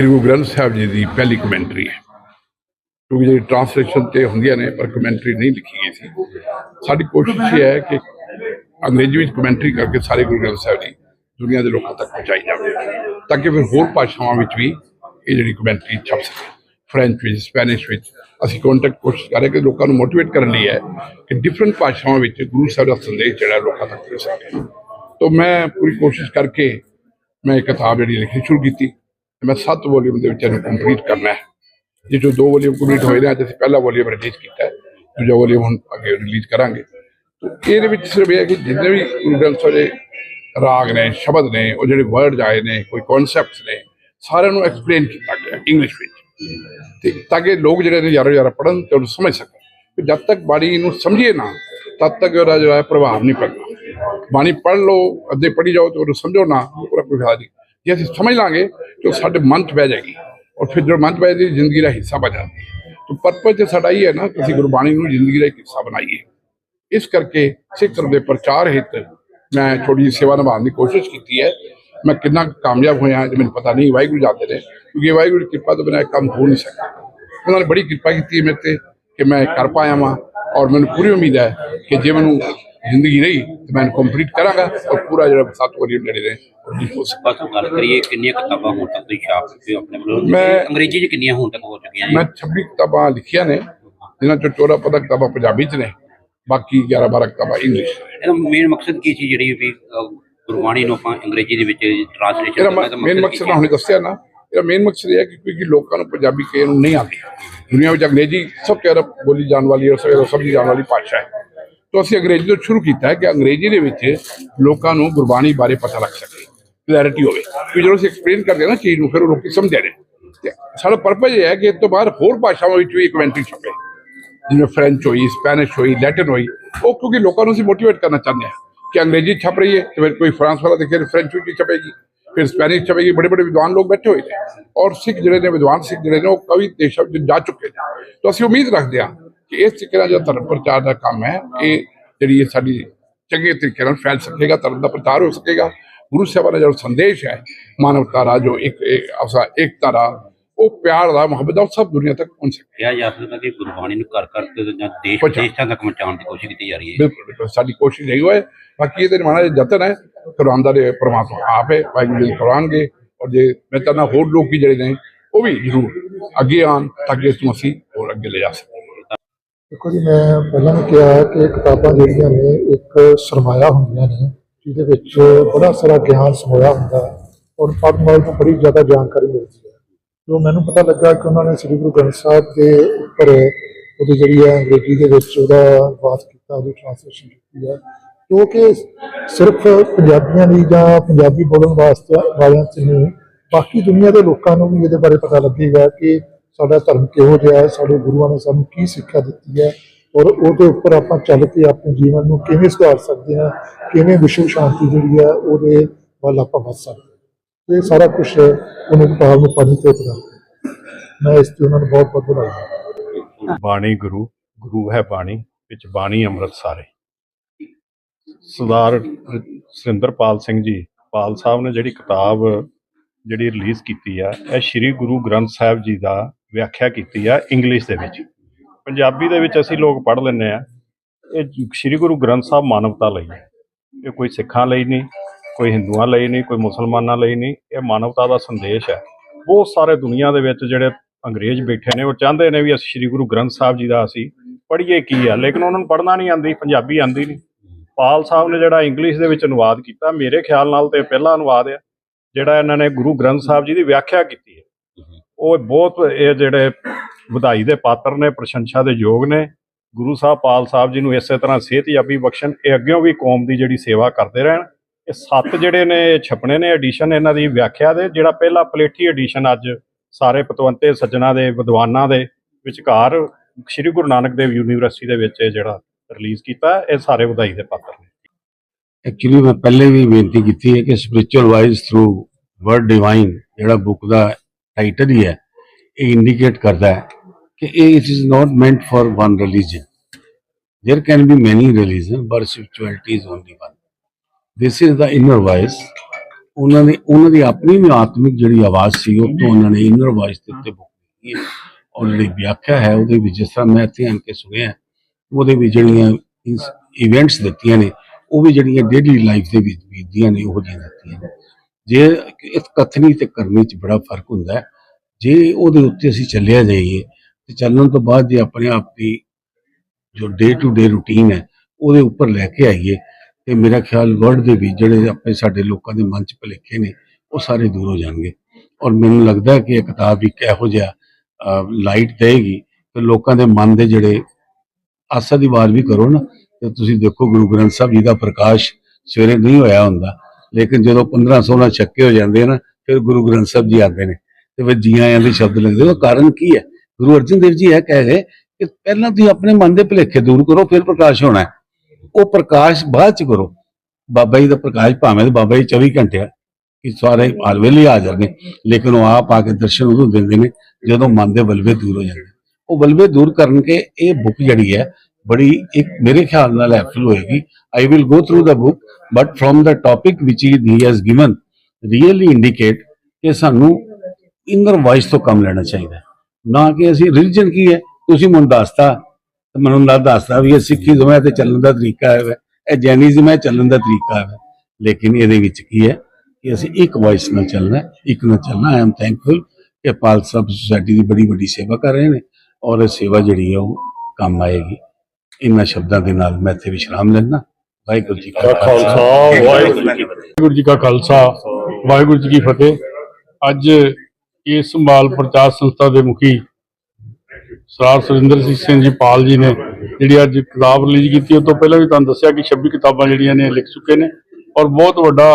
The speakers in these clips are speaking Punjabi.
ਸ੍ਰੀ ਗੁਰੂ ਗ੍ਰੰਥ ਸਾਹਿਬ ਜੀ ਦੀ ਪਹਿਲੀ ਕਮੈਂਟਰੀ ਹੈ। ਕਿਉਂਕਿ ਜਿਹੜੀ ਟ੍ਰਾਂਸਲੇਸ਼ਨ ਤੇ ਹੁੰਦੀਆਂ ਨੇ, ਪਰ ਕਮੈਂਟਰੀ ਨਹੀਂ ਲਿਖੀ ਗਈ ਸੀ। ਸਾਡੀ ਕੋਸ਼ਿਸ਼ ਇਹ ਹੈ ਕਿ ਅੰਗਰੇਜ਼ੀ ਵਿੱਚ ਕਮੈਂਟਰੀ ਕਰਕੇ ਸਾਰੇ ਗੁਰੂ ਗ੍ਰੰਥ ਸਾਹਿਬ ਜੀ ਦੁਨੀਆ ਦੇ ਲੋਕਾਂ ਤੱਕ ਪਹੁੰਚਾਈ ਜਾਵੇ, ਤਾਂ ਕਿ ਫਿਰ ਹੋਰ ਭਾਸ਼ਾਵਾਂ ਵਿੱਚ ਵੀ ਇਹ ਜਿਹੜੀ ਕਮੈਂਟਰੀ ਛਪ ਸਕੇ। ਫ੍ਰੈਂਚ ਵਿੱਚ ਸਪੈਨਿਸ਼ ਵਿੱਚ ਅਸੀਂ ਕੰਟੈਕਟ ਕੋਸ਼ਿਸ਼ ਕਰ ਰਹੇ ਕਿ ਲੋਕਾਂ ਨੂੰ ਮੋਟੀਵੇਟ ਕਰਨ ਲਈ ਹੈ ਕਿ ਡਿਫਰੈਂਟ ਭਾਸ਼ਾਵਾਂ ਵਿੱਚ ਗੁਰੂ ਸਾਹਿਬ ਦਾ ਸੰਦੇਸ਼ ਜਿਹੜਾ ਲੋਕਾਂ ਤੱਕ ਪਹੁੰਚ ਸਕੇ। ਤਾਂ ਮੈਂ ਪੂਰੀ ਕੋਸ਼ਿਸ਼ ਕਰਕੇ ਮੈਂ ਇਹ ਕਿਤਾਬ ਜਿਹੜੀ ਲਿਖਣੀ ਸ਼ੁਰੂ ਕੀਤੀ। ਮੈਂ ਸੱਤ ਵੋਲੀਅਮ ਦੇ ਵਿੱਚ ਇਹਨੂੰ ਕੰਪਲੀਟ ਕਰਨਾ ਹੈ। ਇਹ ਜੋ ਦੋ ਵੋਲੀਅਮ ਕੰਪਲੀਟ ਹੋਏ ਨੇ, ਅੱਜ ਅਸੀਂ ਪਹਿਲਾ ਵੋਲੀਅਮ ਰਿਲੀਜ਼ ਕੀਤਾ ਹੈ। ਦੂਜਾ ਵੋਲੀਅਮ ਹੁਣ ਅੱਗੇ ਰਿਲੀਜ਼ ਕਰਾਂਗੇ। ਇਹਦੇ ਵਿੱਚ ਸਿਰਫ ਇਹ ਹੈ ਕਿ ਜਿੰਨੇ ਵੀ ਗੁਰੂ ਗ੍ਰੰਥ ਸਾਹਿਬ ਦੇ ਰਾਗ ਨੇ, ਸ਼ਬਦ ਨੇ, ਉਹ ਜਿਹੜੇ ਵਰਡ ਆਏ ਨੇ, ਕੋਈ ਕਨਸੈਪਟਸ ਨੇ, ਸਾਰਿਆਂ ਨੂੰ ਐਕਸਪਲੇਨ ਕੀਤਾ ਗਿਆ ਇੰਗਲਿਸ਼ ਵਿੱਚ। ਤੇ ਤਾਂ ਕਿ ਲੋਕ ਜਿਹੜੇ ਨੇ ਯਾਰੋ ਯਾਰਾ ਪੜਨ ਤੇ ਉਹਨੂੰ ਸਮਝ ਸਕਣ। ਕਿ ਜਦ ਤੱਕ ਬਾਣੀ ਨੂੰ ਸਮਝੀਏ ਨਾ, ਤਦ ਤੱਕ ਉਹਦਾ ਜਿਹੜਾ ਹੈ ਪ੍ਰਭਾਵ ਨਹੀਂ ਪੈਂਦਾ। ਬਾਣੀ ਪੜ੍ਹ ਲਓ, ਅੱਧੇ ਪੜ੍ਹੀ ਜਾਓ ਤੇ ਉਹਨੂੰ ਸਮਝੋ ਨਾ, ਉਹਦਾ ਕੋਈ ਫਾਇਦਾ ਨਹੀਂ। ਜੇ ਅਸੀਂ ਸਮਝ ਲਾਂਗੇ ਕਿ ਉਹ ਸਾਡੇ ਮਨ 'ਚ ਬਹਿ ਜਾਏਗੀ ਔਰ ਫਿਰ ਜਦੋਂ ਮਨ 'ਚ ਬਹਿ ਜਾਏਗੀ, ਜ਼ਿੰਦਗੀ ਦਾ ਹਿੱਸਾ ਬਣ ਜਾਂਦੀ ਤਾਂ ਪਰਪਸ ਤੇ ਸਾਡਾ ਇਹ ਹੈ ਨਾ ਕਿ ਅਸੀਂ ਗੁਰਬਾਣੀ ਨੂੰ ਜ਼ਿੰਦਗੀ ਦਾ ਇੱਕ ਹਿੱਸਾ ਬਣਾਈਏ। ਇਸ ਕਰਕੇ ਸਿੱਖ ਧਰਮ ਦੇ ਪ੍ਰਚਾਰ ਹਿੱਤ ਮੈਂ ਥੋੜੀ ਜਿਹੀ ਸੇਵਾ ਨਿਭਾਉਣ ਦੀ ਕੋਸ਼ਿਸ਼ ਕੀਤੀ ਹੈ। ਮੈਂ ਕਿੰਨਾ ਕੁ ਕਾਮਯਾਬ ਹੋਇਆ ਜੇ ਮੈਨੂੰ ਪਤਾ ਨਹੀਂ, ਵਾਹਿਗੁਰੂ ਜਾਂਦੇ ਨੇ, ਕਿਉਂਕਿ ਵਾਹਿਗੁਰੂ ਦੀ ਕਿਰਪਾ ਤੋਂ ਬਿਨਾਂ ਕੰਮ ਹੋ ਨਹੀਂ ਸਕਦਾ। ਉਹਨਾਂ ਨੇ ਬੜੀ ਕਿਰਪਾ ਕੀਤੀ ਹੈ ਮੇਰੇ ਤੇ ਕਿ ਮੈਂ ਕਰ ਪਾਇਆ ਵਾਂ ਔਰ ਮੈਨੂੰ ਪੂਰੀ ਉਮੀਦ ਹੈ ਕਿ ਜੇ ਮੈਨੂੰ ਜ਼ਿੰਦਗੀ ਰਹੀ ਤੇ ਮੈਂ ਕੰਪਲੀਟ ਕਰਾਂਗਾ ਔਰ ਪੂਰਾ ਜਿਹੜਾ ਸੱਤ ਵੋਲੀਅਮ ਜਿਹੜੇ ਨੇ ਸਕਦਾ ਬਸ ਗੱਲ ਕਰੀਏ ਕਿੰਨੀਆਂ ਕਿਤਾਬਾਂ ਹੁਣ ਤੱਕ ਤੁਸੀਂ ਛਾਪ ਚੁੱਕੇ ਹੋ ਆਪਣੇ ਵੱਲੋਂ? ਮੈਂ- ਅੰਗਰੇਜ਼ੀ 'ਚ ਕਿੰਨੀਆਂ ਹੁਣ ਤੱਕ ਹੋ ਚੁੱਕੀਆਂ ਜੀ? ਮੈਂ 26 ਕਿਤਾਬਾਂ ਲਿਖੀਆਂ ਨੇ ਜਿਨ੍ਹਾਂ ਚੋਂ 14 ਪਤਾ ਕਿਤਾਬਾਂ ਪੰਜਾਬੀ ਚ ਨੇ ਬਾਕੀ 11 12 ਕਿਤਾਬਾਂ ਇੰਗਲਿਸ਼ ਚ। ਨੇ ਇਹਦਾ ਮੇਨ ਮਕਸਦ ਕੀ ਸੀ ਜਿਹੜੀ ਵੀ ਅਹ, ਗੁਰਬਾਣੀ ਨੂੰ ਆਪਾਂ ਅੰਗਰੇਜ਼ੀ ਦੇ ਵਿੱਚ ਟ੍ਰਾਂਸਲੇਸ਼ਨ ਇਹਦਾ ਮ- ਮੇਨ ਮਕਸਦ ਮੈਂ ਹੁਣੇ ਦੱਸਿਆ ਨਾ ਇਹਦਾ ਮੇਨ ਮਕਸਦ ਇਹ ਹੈ ਕਿ ਕਿਉਂਕਿ ਲੋਕਾਂ ਨੂੰ ਪੰਜਾਬੀ ਕਈ ਨੂੰ ਨਹੀਂ ਆਉਂਦੀ। ਦੁਨੀਆ ਵਿੱਚ ਅੰਗਰੇਜ਼ੀ ਸਭ ਤੋਂ ਜ਼ਿਆਦਾ ਬੋਲੀ ਜਾਣ ਵਾਲੀ ਔਰ ਸਭ ਤੋਂ ਸਮਝੀ ਜਾਣ ਵਾਲੀ ਭਾਸ਼ਾ ਹੈ। ਤਾਂ ਅਸੀਂ ਅੰਗਰੇਜ਼ੀ ਤੋਂ ਸ਼ੁਰੂ ਕੀਤਾ ਹੈ ਕਿ ਅੰਗਰੇਜ਼ੀ ਦੇ ਵਿੱਚ ਲੋਕਾਂ ਨੂੰ ਗੁਰਬਾਣੀ ਬਾਰੇ ਪਤਾ ਲੱਗ ਸਕੇ ਕਲੈਰਿਟੀ ਹੋਵੇ। ਵੀ ਜਦੋਂ ਅਸੀਂ ਐਕਸਪਲੇਨ ਕਰਦੇ ਹਾਂ ਨਾ ਚੀਜ਼ ਨੂੰ, ਫਿਰ ਉਹ ਲੋਕੀ ਸਮਝਦੇ ਨੇ। ਤੇ ਸਾਡਾ ਪਰਪਸ ਇਹ ਹੈ ਕਿ ਇਸ ਤੋਂ ਬਾਅਦ ਹੋਰ ਭਾਸ਼ਾਵਾਂ ਵਿੱਚ ਵੀ ਕਮੈਂਟਰੀ ਛਪੇ। ਜਿਵੇਂ ਫ੍ਰੈਂਚ ਹੋਈ ਸਪੈਨਿਸ਼ ਹੋਈ ਲੈਟਿਨ ਹੋਈ, ਉਹ ਕਿਉਂਕਿ ਲੋਕਾਂ ਨੂੰ ਅਸੀਂ ਮੋਟੀਵੇਟ ਕਰਨਾ ਚਾਹੁੰਦੇ ਹਾਂ ਕਿ ਅੰਗਰੇਜ਼ੀ ਛਪ ਰਹੀ ਹੈ, ਤੇ ਫਿਰ ਕੋਈ ਫਰਾਂਸ ਵਾਲਾ ਦੇਖੇ ਫ੍ਰੈਂਚ ਵਿੱਚ ਛਪੇਗੀ, ਫਿਰ ਸਪੈਨਿਸ਼ ਛਪੇਗੀ ਬੜੇ ਬੜੇ ਵਿਦਵਾਨ ਲੋਕ ਬੈਠੇ ਹੋਏ ਨੇ। ਔਰ ਸਿੱਖ ਜਿਹੜੇ ਨੇ, ਵਿਦਵਾਨ ਸਿੱਖ ਜਿਹੜੇ ਨੇ, ਉਹ ਕਵੀ ਦੇਸ਼ਾਂ ਵਿੱਚ ਜਾ ਚੁੱਕੇ ਨੇ। ਤਾਂ ਅਸੀਂ ਉਮੀਦ ਰੱਖਦੇ ਹਾਂ ਕਿ ਇਸ ਤਰੀਕੇ ਨਾਲ ਜਿਹੜਾ ਧਰਮ ਪ੍ਰਚਾਰ ਦਾ ਕੰਮ ਹੈ, ਇਹ ਜਿਹੜੀ ਇਹ ਸਾਡੀ ਚੰਗੇ ਤਰੀਕੇ ਨਾਲ ਫੈਲ ਸਕੇਗਾ, ਧਰਮ ਦਾ ਪ੍ਰਚਾਰ ਹੋ ਸਕੇਗਾ। ਗੁਰੂ ਸਾਹਿਬਾਨ ਦਾ ਜੋ ਸੰਦੇਸ਼ ਹੈ ਮਾਨਵਤਾ ਦਾ ਜੋ ਇੱਕ ਇੱਕ ਅਫਸਾ ਏਕਤਾ ਦਾ ਉਹ ਪਿਆਰ ਦਾ ਮੁਹੱਬਤ ਦਾ ਸਭ ਦੁਨੀਆ ਤੱਕ ਪਹੁੰਚ ਸਕੇ। ਕਿਹਾ ਜਾ ਸਕਦਾ ਕਿ ਗੁਰਬਾਣੀ ਨੂੰ ਘਰ ਘਰ ਤੇ ਜਾਂ ਦੇਸ਼ ਦੇਸ਼ਾਂ ਤੱਕ ਪਹੁੰਚਾਉਣ ਦੀ ਕੋਸ਼ਿਸ਼ ਕੀਤੀ ਜਾ ਰਹੀ ਹੈ। ਬਿਲਕੁਲ ਸਾਡੀ ਕੋਸ਼ਿਸ਼ ਇਹੀ ਹੋਏ। ਬਾਕੀ ਇਹਦੇ ਨਿਮਾਣਾ ਦੇ ਯਤਨ ਹੈ ਕਰਵਾਉਂਦਾ ਦੇ ਪ੍ਰਮਾਤਮਾ ਆਪ ਹੈ ਵਾਹਿਗੁਰੂ ਜੀ ਕਰਵਾਉਣਗੇ ਔਰ ਜੇ ਮੈਂ ਕਹਿੰਦਾ ਹੋਰ ਲੋਕ ਵੀ ਜਿਹੜੇ ਨੇ ਉਹ ਵੀ ਜ਼ਰੂਰ ਅੱਗੇ ਆਉਣ ਤਾਂ ਕਿ ਇਸ ਨੂੰ ਅਸੀਂ ਹੋਰ ਅੱਗੇ ਲੈ ਜਾ ਸਕੀਏ। ਦੇਖੋ ਜੀ ਮੈਂ ਪਹਿਲਾਂ ਵੀ ਕਿਹਾ ਕਿ ਕਿਤਾਬਾਂ ਜਿਹੜੀਆਂ ਨੇ ਇੱਕ ਸਰਮਾਇਆ ਹੁੰਦੀਆਂ ਨੇ। ਜਿਹਦੇ ਵਿੱਚ ਬੜਾ ਸਾਰਾ ਗਿਆਨ ਸਮੋਇਆ ਹੁੰਦਾ ਹੈ। ਔਰ ਪੜ੍ਹਨ ਵਾਲੇ ਨੂੰ ਬੜੀ ਜ਼ਿਆਦਾ ਜਾਣਕਾਰੀ ਮਿਲਦੀ ਹੈ। ਜੋ ਮੈਨੂੰ ਪਤਾ ਲੱਗਾ ਕਿ ਉਹਨਾਂ ਨੇ ਸ੍ਰੀ ਗੁਰੂ ਗ੍ਰੰਥ ਸਾਹਿਬ ਦੇ ਉੱਪਰ ਉਹਦੀ ਜਿਹੜੀ ਹੈ ਅੰਗਰੇਜ਼ੀ ਦੇ ਵਿੱਚ ਉਹਦਾ ਬਾਤ ਕੀਤਾ, ਉਹਦੀ ਟ੍ਰਾਂਸਲੇਸ਼ਨ ਕੀਤੀ ਹੈ। ਜੋ ਕਿ ਸਿਰਫ ਪੰਜਾਬੀਆਂ ਲਈ ਜਾਂ ਪੰਜਾਬੀ ਬੋਲਣ ਵਾਸਤੇ ਵਾਲਿਆਂ 'ਚ ਨਹੀਂ, ਬਾਕੀ ਦੁਨੀਆ ਦੇ ਲੋਕਾਂ ਨੂੰ ਵੀ ਇਹਦੇ ਬਾਰੇ ਪਤਾ ਲੱਗੇਗਾ ਕਿ ਸਾਡਾ ਧਰਮ ਕਿਹੋ ਜਿਹਾ ਹੈ, ਸਾਡੇ ਗੁਰੂਆਂ ਨੇ ਸਾਨੂੰ ਕੀ ਸਿੱਖਿਆ ਦਿੱਤੀ ਹੈ, ਔਰ ਉਹਦੇ ਉੱਪਰ ਆਪਾਂ ਚੱਲ ਕੇ ਆਪਣੇ ਜੀਵਨ ਨੂੰ ਕਿਵੇਂ ਸੁਧਾਰ ਸਕਦੇ ਹਾਂ ਕਿਵੇਂ ਵਿਸ਼ਵ ਸ਼ਾਂਤੀ ਜਿਹੜੀ ਹੈ ਉਹਦੇ ਵੱਲ ਆਪਾਂ ਵੱਧ ਸਕਦੇ ਇਹ ਸਾਰਾ ਕੁਝ ਉਹਨੂੰ ਕਿਤਾਬ ਨੂੰ ਪੜ੍ਹਨ ਤੇ ਪਤਾ ਮੈਂ ਇਸ ਤੇ ਉਹਨਾਂ ਨੂੰ ਬਹੁਤ ਬਹੁਤ ਵਧਾਈ ਬਾਣੀ ਗੁਰੂ ਗੁਰੂ ਹੈ ਬਾਣੀ, ਵਿੱਚ ਬਾਣੀ ਅੰਮ੍ਰਿਤ ਸਾਰੇ। ਸਰਦਾਰ ਸੁਰਿੰਦਰਪਾਲ ਸਿੰਘ ਜੀ, ਪਾਲ ਸਾਹਿਬ ਨੇ ਜਿਹੜੀ ਕਿਤਾਬ ਜਿਹੜੀ ਰਿਲੀਜ਼ ਕੀਤੀ ਆ, ਇਹ ਸ੍ਰੀ ਗੁਰੂ ਗ੍ਰੰਥ ਸਾਹਿਬ ਜੀ ਦਾ ਵਿਆਖਿਆ ਕੀਤੀ ਆ ਇੰਗਲਿਸ਼ ਦੇ ਵਿੱਚ। ਪੰਜਾਬੀ ਦੇ ਵਿੱਚ ਅਸੀਂ ਲੋਕ ਪੜ੍ਹ ਲੈਂਦੇ ਆ। ਇਹ ਸ੍ਰੀ ਗੁਰੂ ਗ੍ਰੰਥ ਸਾਹਿਬ ਮਾਨਵਤਾ ਲਈ ਹੈ ਇਹ ਕੋਈ ਸਿੱਖਾਂ ਲਈ ਨਹੀਂ, ਕੋਈ ਹਿੰਦੂਆਂ ਲਈ ਨਹੀਂ, ਕੋਈ ਮੁਸਲਮਾਨਾਂ ਲਈ ਨਹੀਂ, ਇਹ ਮਾਨਵਤਾ ਦਾ ਸੰਦੇਸ਼ ਹੈ। ਬਹੁਤ ਸਾਰੇ ਦੁਨੀਆ ਦੇ ਵਿੱਚ ਜਿਹੜੇ ਅੰਗਰੇਜ਼ ਬੈਠੇ ਨੇ, ਉਹ ਚਾਹੁੰਦੇ ਨੇ ਵੀ ਅਸੀਂ ਸ੍ਰੀ ਗੁਰੂ ਗ੍ਰੰਥ ਸਾਹਿਬ ਜੀ ਦਾ ਅਸੀਂ ਪੜ੍ਹੀਏ ਕੀ ਆ, ਲੇਕਿਨ ਉਹਨਾਂ ਨੂੰ ਪੜ੍ਹਨਾ ਨਹੀਂ ਆਉਂਦੀ, ਪੰਜਾਬੀ ਆਉਂਦੀ ਨਹੀਂ। ਪਾਲ ਸਾਹਿਬ ਨੇ ਜਿਹੜਾ ਇੰਗਲਿਸ਼ ਦੇ ਵਿੱਚ ਅਨੁਵਾਦ ਕੀਤਾ, ਮੇਰੇ ਖਿਆਲ ਨਾਲ ਤੇ ਇਹ ਪਹਿਲਾ ਅਨੁਵਾਦ ਆ, ਜਿਹੜਾ ਇਹਨਾਂ ਨੇ ਗੁਰੂ ਗ੍ਰੰਥ ਸਾਹਿਬ ਜੀ ਦੀ ਵਿਆਖਿਆ ਕੀਤੀ ਹੈ। ਉਹ ਬਹੁਤ ਇਹ ਜਿਹੜੇ ਵਧਾਈ ਦੇ ਪਾਤਰ ਨੇ, ਪ੍ਰਸ਼ੰਸਾ ਦੇ ਯੋਗ ਨੇ ਗੁਰੂ ਸਾਹਿਬ ਪਾਲ ਸਾਹਿਬ ਜੀ ਨੂੰ ਇਸੇ ਤਰ੍ਹਾਂ ਸਿਹਤਯਾਬੀ ਬਖਸ਼ਣ, ਇਹ ਅੱਗਿਓਂ ਵੀ ਕੌਮ ਦੀ ਜਿਹੜੀ ਸੇਵਾ ਕਰਦੇ ਰਹਿਣ। ਇਹ ਸੱਤ ਜਿਹੜੇ ਨੇ ਛਪਣੇ ਨੇ ਐਡੀਸ਼ਨ ਇਹਨਾਂ ਦੀ ਵਿਆਖਿਆ ਦੇ, ਜਿਹੜਾ ਪਹਿਲਾ ਪਲੇਠੀ ਐਡੀਸ਼ਨ ਅੱਜ ਸਾਰੇ ਪਤਵੰਤੇ, ਸੱਜਣਾ ਦੇ, ਵਿਦਵਾਨਾਂ ਦੇ ਵਿਚਕਾਰ ਸ੍ਰੀ ਗੁਰੂ ਨਾਨਕ ਦੇਵ ਯੂਨੀਵਰਸਿਟੀ ਦੇ ਵਿੱਚ ਜਿਹੜਾ ਰਿਲੀਜ਼ ਕੀਤਾ, ਇਹ ਸਾਰੇ ਵਧਾਈ ਦੇ ਪਾਤਰ ਨੇ। ਐਕਚੁਅਲੀ ਮੈਂ ਪਹਿਲੇ ਵੀ ਬੇਨਤੀ ਕੀਤੀ ਹੈ ਕਿ spiritual wise through word divine ਜਿਹੜਾ ਬੁੱਕ ਦਾ ਟਾਈਟਲ ਹੀ ਹੈ, ਇਹ ਇੰਡੀਕੇਟ ਕਰਦਾ ਹੈ ਕਿ it is not meant for one religion. There can be many religions, but spirituality is only one. This is the inner voice. ਉਹਨਾਂ ਨੇ ਉਹਨਾਂ ਦੀ ਆਪਣੀ ਵੀ ਆਤਮਿਕ ਜਿਹੜੀ ਆਵਾਜ਼ ਸੀ ਉਹ ਤੋਂ ਉਹਨਾਂ ਨੇ ਇਨਰ ਵਾਇਸ ਦੇ ਉੱਤੇ ਬੋਲੀ ਔਰ ਜਿਹੜੀ ਵਿਆਖਿਆ ਹੈ ਉਹਦੇ ਵਿੱਚ ਜਿਸ ਤਰ੍ਹਾਂ ਮੈਂ ਇੱਥੇ ਆਣ ਕੇ ਸੁਣਿਆ ਉਹਦੇ ਵਿੱਚ ਜਿਹੜੀਆਂ ਇਵੈਂਟਸ ਦਿੱਤੀਆਂ ਨੇ ਉਹ ਵੀ ਜਿਹੜੀਆਂ ਡੇਲੀ ਲਾਈਫ ਦੇ ਵਿੱਚ ਬੀਤਦੀਆਂ ਨੇ ਉਹ ਜਿਹੀਆਂ ਦਿੱਤੀਆਂ ਨੇ ਜੇ ਇਸ ਕਥਨੀ ਤੇ ਕਰਨੀ 'ਚ ਬੜਾ ਫ਼ਰਕ ਹੁੰਦਾ ਹੈ ਜੇ ਉਹਦੇ ਉੱਤੇ ਅਸੀਂ ਚੱਲਿਆ ਜਾਈਏ ਤੇ ਚੱਲਣ ਤੋਂ ਬਾਅਦ ਜੇ ਆਪਣੇ ਆਪ ਦੀ ਜੋ ਡੇ ਟੂ ਡੇ ਰੂਟੀਨ ਹੈ, ਉਹਦੇ ਉੱਪਰ ਲੈ ਕੇ ਆਈਏ, ਤੇ ਮੇਰਾ ਖਿਆਲ ਵਰਡ ਦੇ ਵਿੱਚ ਜਿਹੜੇ ਆਪਣੇ ਸਾਡੇ ਲੋਕਾਂ ਦੇ ਮਨ ਚ ਭੁਲੇਖੇ ਨੇ, ਉਹ ਸਾਰੇ ਦੂਰ ਹੋ ਜਾਣਗੇ। ਔਰ ਮੈਨੂੰ ਲੱਗਦਾ ਕਿ ਇਹ ਕਿਤਾਬ ਇੱਕ ਇਹੋ ਜਿਹਾ ਲਾਈਟ ਦੇਗੀ ਤੇ ਲੋਕਾਂ ਦੇ ਮਨ ਦੇ ਜਿਹੜੇ ਆਸਾ ਦੀ ਵਾਰ ਵੀ ਕਰੋ ਨਾ, ਤੇ ਤੁਸੀਂ ਦੇਖੋ ਗੁਰੂ ਗ੍ਰੰਥ ਸਾਹਿਬ ਜੀ ਦਾ ਪ੍ਰਕਾਸ਼ ਸਵੇਰੇ ਨਹੀਂ ਹੋਇਆ ਹੁੰਦਾ, ਲੇਕਿਨ ਜਦੋਂ 15 16 ਛੱਕੇ ਹੋ ਜਾਂਦੇ ਆ ਨਾ, ਫਿਰ ਗੁਰੂ ਗ੍ਰੰਥ ਸਾਹਿਬ ਜੀ ਆਉਂਦੇ ਨੇ, ਤੇ ਫਿਰ ਜੀਆਂ ਆਇਆਂ ਦੇ ਸ਼ਬਦ ਲੱਗਦੇ ਉਹ ਕਾਰਨ ਕੀ ਹੈ? ਗੁਰੂ ਅਰਜਨ ਦੇਵ ਜੀ ਇਹ ਕਹਿ ਗਏ ਕਿ ਪਹਿਲਾਂ ਤੁਸੀਂ ਆਪਣੇ ਮਨ ਦੇ ਭੁਲੇਖੇ ਦੂਰ ਕਰੋ, ਫਿਰ ਪ੍ਰਕਾਸ਼ ਹੋਣਾ ਉਹ ਪ੍ਰਕਾਸ਼ ਬਾਅਦ ਚ ਕਰੋ। ਬਾਬਾ ਜੀ ਦਾ ਪ੍ਰਕਾਸ਼ ਭਾਵੇਂ ਬਾਬਾ ਜੀ 24 ਘੰਟੇ ਆ, ਕਿ ਸਾਰੇ ਹਰ ਵੇਲੇ ਆ ਜਾਂਦੇ। ਲੇਕਿਨ ਉਹ ਆਪ ਆ ਕੇ ਦਰਸ਼ਨ ਉਦੋਂ ਦਿੰਦੇ ਨੇ, ਜਦੋਂ ਮਨ ਦੇ ਬਲਵੇ ਦੂਰ ਹੋ ਜਾਂਦੇ। ਉਹ ਬਲਵੇ ਦੂਰ ਕਰਨ ਕੇ ਇਹ ਬੁੱਕ ਜਿਹੜੀ ਹੈ, ਬੜੀ ਇੱਕ ਮੇਰੇ ਖਿਆਲ ਨਾਲ ਹੈਲਪਫੁਲ ਹੋਏਗੀ। I will go through the book but from the topic ਵਿਚ ਹੀ ਹੈਜ਼ ਗਿਵਨ ਰੀਅਲੀ ਇੰਡੀਕੇਟ ਕਿ ਸਾਨੂੰ ਇਨਰ ਵਾਇਸ ਤੋਂ ਕੰਮ ਲੈਣਾ ਚਾਹੀਦਾ ਨਾ ਕਿ ਅਸੀਂ ਰਿਲੀਜਨ ਕੀ ਹੈ? ਤੁਸੀਂ ਮੈਨੂੰ ਦੱਸਤਾ। ਮੈਨੂੰ ਨਾ ਦੱਸਦਾ ਵੀ ਇਹ ਸਿੱਖੀਜ਼ਮ ਹੈ ਤੇ ਚੱਲਣ ਦਾ ਤਰੀਕਾ ਹੈ ਇਹ ਜੈਨਿਜ਼ਮ ਹੈ ਚੱਲਣ ਦਾ ਤਰੀਕਾ ਹੈ ਲੇਕਿਨ ਇਹਦੇ ਵਿੱਚ ਕੀ ਹੈ ਕਿ ਅਸੀਂ ਇੱਕ ਵਾਇਸ ਨਾਲ ਚੱਲਣਾ ਇੱਕ ਨਾਲ ਚੱਲਣਾ ਆਈ ਐਮ ਥੈਂਕਫੁਲ ਕਿ ਪਾਲ ਸਾਹਿਬ ਸੁਸਾਇਟੀ ਦੀ ਬੜੀ ਵੱਡੀ ਸੇਵਾ ਕਰ ਰਹੇ ਨੇ ਔਰ ਇਹ ਸੇਵਾ ਜਿਹੜੀ ਹੈ ਉਹ ਕੰਮ ਆਏਗੀ। ਇਹਨਾਂ ਸ਼ਬਦਾਂ ਦੇ ਨਾਲ ਮੈਂ ਇੱਥੇ ਵਿਸ਼ਰਾਮ ਲੈਣਾ ਵਾਹਿਗੁਰੂ ਜੀ ਕਾ ਖਾਲਸਾ। ਵਾਹਿਗੁਰੂ ਵਾਹਿਗੁਰੂ ਜੀ ਕਾ ਖਾਲਸਾ। ਵਾਹਿਗੁਰੂ ਜੀ ਕੀ ਫਤਿਹ। ਅੱਜ ਇਸ ਸੰਭਾਲ ਪ੍ਰਚਾਰ ਸੰਸਥਾ ਦੇ ਮੁਖੀ ਸਰਦਾਰ ਸੁਰਿੰਦਰ ਸਿੰਘ ਜੀ ਪਾਲ ਜੀ ਨੇ ਜਿਹੜੀ ਅੱਜ ਕਿਤਾਬ ਰਿਲੀਜ਼ ਕੀਤੀ ਉਹ ਤੋਂ ਪਹਿਲਾਂ ਵੀ ਤੁਹਾਨੂੰ ਦੱਸਿਆ ਕਿ 26 ਕਿਤਾਬਾਂ ਜਿਹੜੀਆਂ ਨੇ ਲਿਖ ਚੁੱਕੇ ਨੇ ਔਰ ਬਹੁਤ ਵੱਡਾ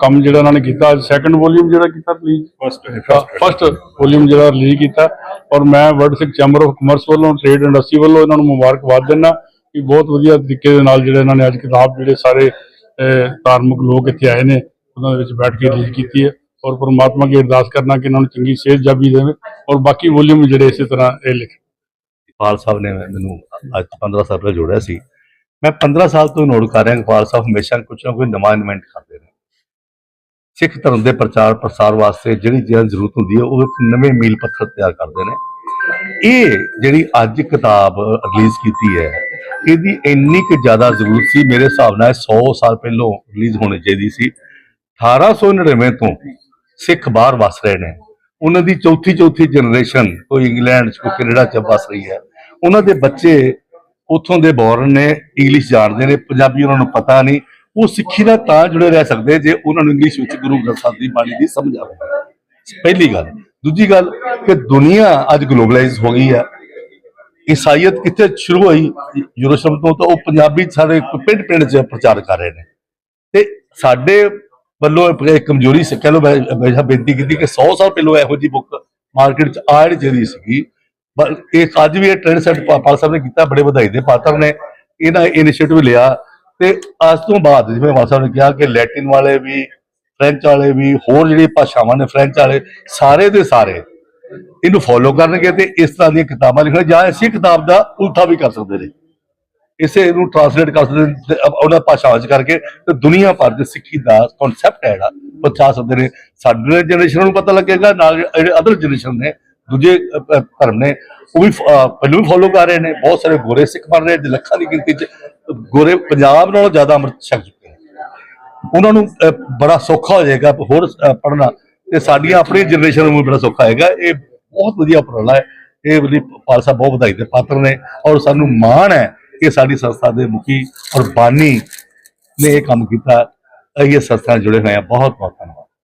ਕੰਮ ਜਿਹੜਾ ਉਹਨਾਂ ਨੇ ਕੀਤਾ। ਅੱਜ ਸੈਕੰਡ ਵੋਲਿਊਮ ਜਿਹੜਾ ਕੀਤਾ ਰਿਲੀਜ਼ ਫਸਟ ਫਸਟ ਵੋਲਿਊਮ ਜਿਹੜਾ ਰਿਲੀਜ਼ ਕੀਤਾ ਔਰ ਮੈਂ world Sikh chamber of commerce ਵੱਲੋਂ ਟ੍ਰੇਡ ਇੰਡਸਟਰੀ ਵੱਲੋਂ ਇਹਨਾਂ ਨੂੰ ਮੁਬਾਰਕਬਾਦ ਦਿੰਦਾ ਕਿ ਬਹੁਤ ਵਧੀਆ ਤਰੀਕੇ ਦੇ ਨਾਲ ਜਿਹੜੇ ਇਹਨਾਂ ਨੇ ਅੱਜ ਕਿਤਾਬ ਜਿਹੜੇ ਸਾਰੇ ਧਾਰਮਿਕ ਲੋਕ ਇੱਥੇ ਆਏ ਨੇ ਉਹਨਾਂ ਦੇ ਵਿੱਚ ਬੈਠ ਕੇ ਰਿਲੀਜ਼ ਕੀਤੀ ਹੈ। ਔਰ ਪਰਮਾਤਮਾ ਕੀ ਅਰਦਾਸ ਕਰਨਾ ਕਿ ਇਹਨਾਂ ਨੂੰ ਚੰਗੀ ਸਿਹਤ ਜਾਬੀ ਦੇਵੇ ਔਰ ਬਾਕੀ ਵੋਲਿਊਮ ਜਿਹੜੇ ਇਸੇ ਤਰ੍ਹਾਂ ਇਹ ਲਿਖ। ਪਾਲ ਸਾਹਿਬ ਨੇ ਮੈਨੂੰ ਅੱਜ 15 ਸਾਲ ਪਹਿਲਾਂ ਜੋੜਿਆ ਸੀ। ਮੈਂ 15 ਸਾਲ ਤੋਂ ਨੋਟ ਕਰ ਰਿਹਾ ਕਿ ਸਾਹਿਬ ਹਮੇਸ਼ਾ ਕੁਝ ਨਾ ਕੋਈ ਨਵਾਂ ਇਨਵੈਂਟ ਕਰਦੇ ਨੇ ਸਿੱਖ ਧਰਮ ਦੇ ਪ੍ਰਚਾਰ ਪ੍ਰਸਾਰ ਵਾਸਤੇ ਜਿਹੜੀ ਜਿਹੜੀ ਜ਼ਰੂਰਤ ਹੁੰਦੀ ਹੈ, ਉਹ ਇੱਕ ਨਵੇਂ ਮੀਲ ਪੱਥਰ ਤਿਆਰ ਕਰਦੇ ਨੇ। ਇਹ ਜਿਹੜੀ ਅੱਜ ਕਿਤਾਬ ਰਿਲੀਜ਼ ਕੀਤੀ ਹੈ, ਇਹਦੀ ਇੰਨੀ ਕੁ ਜ਼ਿਆਦਾ ਜ਼ਰੂਰਤ ਸੀ, ਮੇਰੇ ਹਿਸਾਬ ਨਾਲ 100 ਸਾਲ ਪਹਿਲਾਂ ਰਿਲੀਜ਼ ਹੋਣੀ ਚਾਹੀਦੀ ਸੀ। 1899 ਤੋਂ ਸਿੱਖ ਬਾਹਰ ਵਸ ਰਹੇ ਨੇ। ਉਹਨਾਂ ਦੀ ਚੌਥੀ ਚੌਥੀ ਜਨਰੇਸ਼ਨ ਕੋਈ ਇੰਗਲੈਂਡ ਚ ਕੋਈ ਕੈਨੇਡਾ ਚ ਵਸ ਰਹੀ ਹੈ। ਉਹਨਾਂ ਦੇ ਬੱਚੇ ਉੱਥੋਂ ਦੇ ਬੋਰਨ ਨੇ ਇੰਗਲਿਸ਼ ਜਾਣਦੇ ਨੇ, ਪੰਜਾਬੀ ਉਹਨਾਂ ਨੂੰ ਪਤਾ ਨਹੀਂ। ਉਹ ਸਿੱਖੀ ਨਾਲ ਤਾਂ ਜੁੜੇ ਰਹਿ ਸਕਦੇ ਜੇ ਉਹਨਾਂ ਨੂੰ ਇੰਗਲਿਸ਼ ਵਿੱਚ ਗੁਰੂ ਗ੍ਰੰਥ ਸਾਹਿਬ ਦੀ ਬਾਣੀ ਦੀ ਸਮਝ ਆਵੇ। ਪਹਿਲੀ ਗੱਲ। ਦੂਜੀ ਗੱਲ ਕਿ ਦੁਨੀਆ ਅੱਜ ਗਲੋਬਲਾਈਜ਼ ਹੋ ਗਈ ਹੈ। ਈਸਾਈਅਤ ਕਿੱਥੇ ਸ਼ੁਰੂ ਹੋਈ? ਯੂਰੋਸ਼ਲਮ ਤੋਂ ਤਾਂ ਉਹ ਪੰਜਾਬੀ ਸਾਡੇ ਪਿੰਡ ਪਿੰਡ 'ਚ ਪ੍ਰਚਾਰ ਕਰ ਰਹੇ ਨੇ। ਤੇ ਸਾਡੇ ਵੱਲੋਂ ਇੱਕ ਕਮਜ਼ੋਰੀ ਸੀ। ਕਹਿ ਲਓ, ਮੈਂ ਬੇਨਤੀ ਕੀਤੀ ਕਿ 100 ਸਾਲ ਪਹਿਲਾਂ ਇਹੋ ਜੀ ਬੁੱਕ ਮਾਰਕੀਟ 'ਚ ਆੜ ਜਿਹੜੀ ਸੀਗੀ ਇਹ ਅੱਜ ਵੀ ਇਹ ਟ੍ਰੈਂਡ ਸੈੱਟ ਪਾਲ ਸਾਹਿਬ ਨੇ ਕੀਤਾ, ਬੜੇ ਵਧਾਈ ਦੇ ਪਾਤਰ ਨੇ ਇਹਨਾਂ ਇਨੀਸ਼ੀਏਟਿਵ ਲਿਆ। ਤੇ ਅੱਜ ਤੋਂ ਬਾਅਦ ਜਿਵੇਂ ਮਾਨ ਸਾਹਿਬ ਨੇ ਕਿਹਾ ਕਿ ਲੈਟਿਨ ਵਾਲੇ ਵੀ ਫ੍ਰੈਂਚ ਵਾਲੇ ਵੀ, ਹੋਰ ਜਿਹੜੀ ਭਾਸ਼ਾਵਾਂ ਨੇ ਫ੍ਰੈਂਚ ਵਾਲੇ, ਸਾਰੇ ਦੇ ਸਾਰੇ ਇਹਨੂੰ ਫੋਲੋ ਕਰਨਗੇ ਤੇ ਇਸ ਤਰ੍ਹਾਂ ਦੀਆਂ ਕਿਤਾਬਾਂ ਲਿਖਣ ਜਾਂ ਇਸੇ ਕਿਤਾਬ ਦਾ ਉਲਟਾ ਵੀ ਕਰ ਸਕਦੇ ਨੇ। ਇਸੇ ਨੂੰ ਟ੍ਰਾਂਸਲੇਟ ਕਰ ਸਕਦੇ ਨੇ ਉਹਨਾਂ ਭਾਸ਼ਾਵਾਂ 'ਚ ਕਰਕੇ ਤੇ ਦੁਨੀਆ ਭਰ ਦੇ ਸਿੱਖੀ ਦਾ ਕਨਸੈਪਟ ਹੈ ਜਿਹੜਾ, ਪਹੁੰਚਾ ਸਕਦੇ ਨੇ। ਸਾਡੇ ਜਨਰੇਸ਼ਨ ਨੂੰ ਪਤਾ ਲੱਗੇਗਾ, ਨਾਲ ਜਿਹੜੇ ਅਦਰ ਜਨਰੇਸ਼ਨ ਨੇ, ਦੂਜੇ ਧਰਮ ਨੇ, ਉਹ ਵੀ ਫ- ਵੀ ਫੋਲੋ ਕਰ ਰਹੇ ਨੇ। ਬਹੁਤ ਸਾਰੇ ਗੋਰੇ ਸਿੱਖ ਬਣ ਰਹੇ ਨੇ ਲੱਖਾਂ ਦੀ ਗਿਣਤੀ 'ਚ ਗੋਰੇ ਪੰਜਾਬ ਨਾਲੋਂ ਜ਼ਿਆਦਾ ਅੰਮ੍ਰਿਤ ਛਕ ਚੁੱਕੇ ਨੇ। ਉਹਨਾਂ ਨੂੰ ਬੜਾ ਸੌਖਾ ਹੋ ਜਾਏਗਾ ਹੋਰ ਪੜਨਾ ਤੇ ਸਾਡੀਆਂ ਆਪਣੀ ਜਨਰੇਸ਼ਨ ਨੂੰ ਵੀ ਬੜਾ ਸੌਖਾ ਹੋਏਗਾ। ਇਹ ਬਹੁਤ ਵਧੀਆ ਉਪਰਾਲਾ ਹੈ। ਇਹ ਬਲੀ ਪਾਲ ਬਹੁਤ ਵਧਾਈ ਦੇ ਪਾਤਰ ਨੇ ਔਰ ਸਾਨੂੰ ਮਾਣ ਹੈ ਇਹ ਸਾਡੀ ਸੰਸਥਾ ਦੇ ਮੁਖੀ ਔਰ ਬਾਨੀ ਨੇ ਇਹ ਕੰਮ ਕੀਤਾ ਅਸੀਂ ਇਹ ਸੰਸਥਾ ਨਾਲ ਜੁੜੇ ਹੋਏ ਹਾਂ। ਬਹੁਤ ਬਹੁਤ ਧੰਨਵਾਦ।